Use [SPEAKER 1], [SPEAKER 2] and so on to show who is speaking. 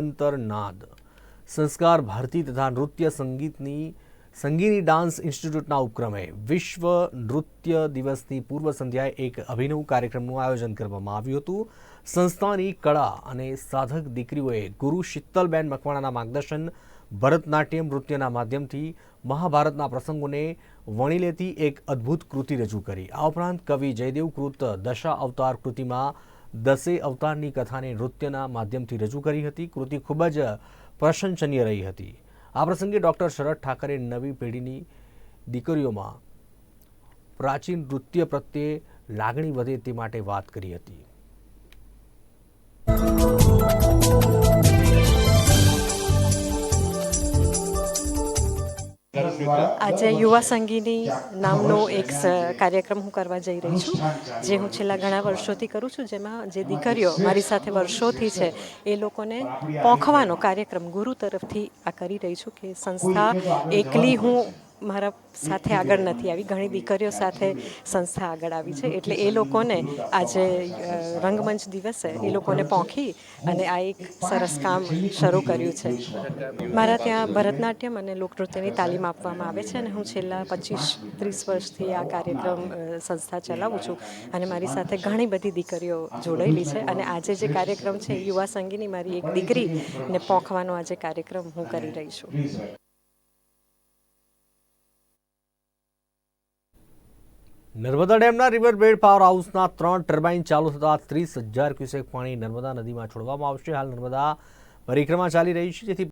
[SPEAKER 1] અંતરનાદ સંસ્કાર, ભારતી તથા નૃત્ય સંગીતની, સંગીની ડાન્સ ઇન્સ્ટિટ્યૂટના ઉપક્રમે વિશ્વ નૃત્ય દિવસની પૂર્વ સંધ્યાએ એક અભિનવ કાર્યક્રમનું આયોજન કરવામાં આવ્યું હતું. સંસ્થાની કળા અને સાધક દીકરીઓએ ગુરુ શીતલબેન મકવાણાના માર્ગદર્શન, ભરતનાટ્યમ નૃત્યના માધ્યમથી મહાભારતના પ્રસંગોને વણી લેતી એક અદ્ભુત કૃતિ રજૂ કરી. આ ઉપરાંત કવિ જયદેવ કૃત દશા અવતાર કૃતિમાં દસે અવતારની કથાને નૃત્યના માધ્યમથી રજૂ કરી હતી. કૃતિ ખૂબ જ પ્રશંસનીય રહી હતી. આ પ્રસંગે ડૉક્ટર શરદ ઠાકરે નવી પેઢીની દીકરીઓમાં પ્રાચીન નૃત્ય પ્રત્યે લાગણી વધે તે માટે વાત કરી હતી.
[SPEAKER 2] આજે યુવા સંગીની નામનો એક કાર્યક્રમ હું કરવા જઈ રહી છું જે હું છેલ્લા ઘણા વર્ષોથી કરું છું જેમાં જે દીકરીઓ મારી સાથે વર્ષોથી છે. એ લોકોને પોખવાનો કાર્યક્રમ ગુરુ તરફથી આ કરી રહી છું કે સંસ્થા એકલી હું મારા સાથે આગળ નથી આવી. ઘણી દીકરીઓ સાથે સંસ્થા આગળ આવી છે. એટલે એ લોકોને આજે રંગમંચ દિવસે એ લોકોને પોંખી અને આ એક સરસ કામ શરૂ કર્યું છે. મારા ત્યાં ભરતનાટ્યમ અને લોકનૃત્યની તાલીમ આપવામાં આવે છે અને હું છેલ્લા પચીસ, ત્રીસ વર્ષથી આ કાર્યક્રમ સંસ્થા ચલાવું છું અને મારી સાથે ઘણી બધી દીકરીઓ જોડાયેલી છે અને આજે જે કાર્યક્રમ છે યુવા સંગીની મારી એક દીકરીને પોંખવાનો આજે કાર્યક્રમ હું કરી રહી છું.
[SPEAKER 1] નર્મદા ડેમના રિવરબેડ પાવર હાઉસના ત્રણ ટર્બાઇન ચાલુ થતાં ત્રીસ હજાર ક્યુસેક પાણી નર્મદા નદીમાં છોડવામાં આવશે. હાલ નર્મદા પરિક્રમા ચાલી રહી છે, જેથી